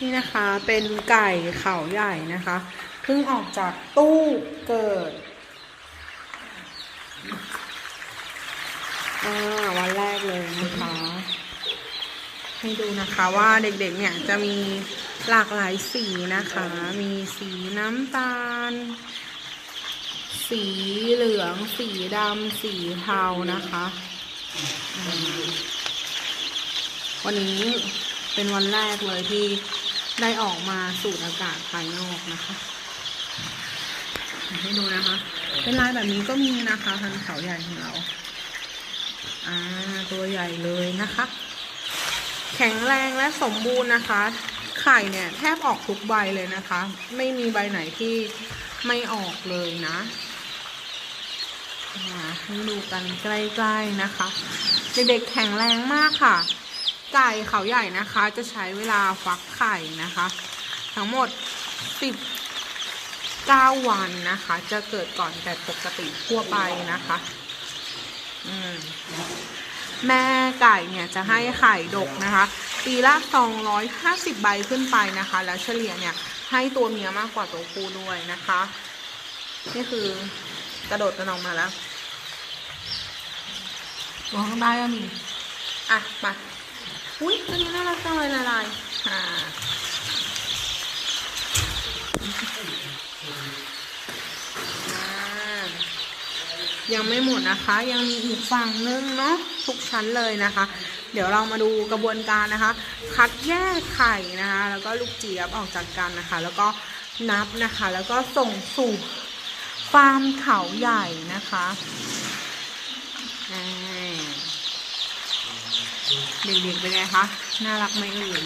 นี่นะคะเป็นไก่เขาใหญ่นะคะเพิ่งออกจากตู้เกิดวันแรกเลยนะคะ ให้ดูนะคะว่าเด็กๆเนี่ยจะมีหลากหลายสีนะคะ มีสีน้ำตาล สีเหลือง สีดำ สีเทานะคะ วันนี้เป็นวันแรกเลยที่ ได้ออกมาสูดอากาศภายนอกนะคะให้ดูนะคะ เป็นลายแบบนี้ก็มีนะคะพันเขาใหญ่ของเราอ่าตัวใหญ่เลยนะคะ แข็งแรงและสมบูรณ์นะคะ ไข่เนี่ยแทบออกทุกใบเลยนะคะ ไม่มีใบไหนที่ไม่ออกเลยนะอ่าให้ดูกันใกล้ๆนะคะ เด็กๆแข็งแรงมากค่ะ ไก่เขาใหญ่นะคะ จะใช้เวลาฟักไข่นะคะ ทั้งหมด 19 วันนะคะ จะเกิดก่อนแต่ปกติทั่วไปนะคะอืมแม่ไก่เนี่ยจะให้ไข่ดกนะคะ ปีละ 250 ใบขึ้นไปนะคะ แล้วเฉลี่ยเนี่ยให้ตัวเมียมากกว่าตัวผู้ด้วยนะคะ นี่คือกระโดดกันออกมาแล้วมองข้างใต้ก็มี อะ มา อุ้ยตัวนี้น่ารักจังเลยละลายอ่าอ่ายังไม่หมดนะคะ ยังมีอีกฝั่งนึงเนาะทุกชั้นเลยนะคะ เดี๋ยวเรามาดูกระบวนการนะคะ คัดแยกไข่นะคะ แล้วก็ลูกเจี๊ยบออกจากกันนะคะ แล้วก็นับนะคะ แล้วก็ส่งสู่ฟาร์มเขาใหญ่นะคะอ่า เด็กๆเป็นไงคะ น่ารักไหมเอ่ย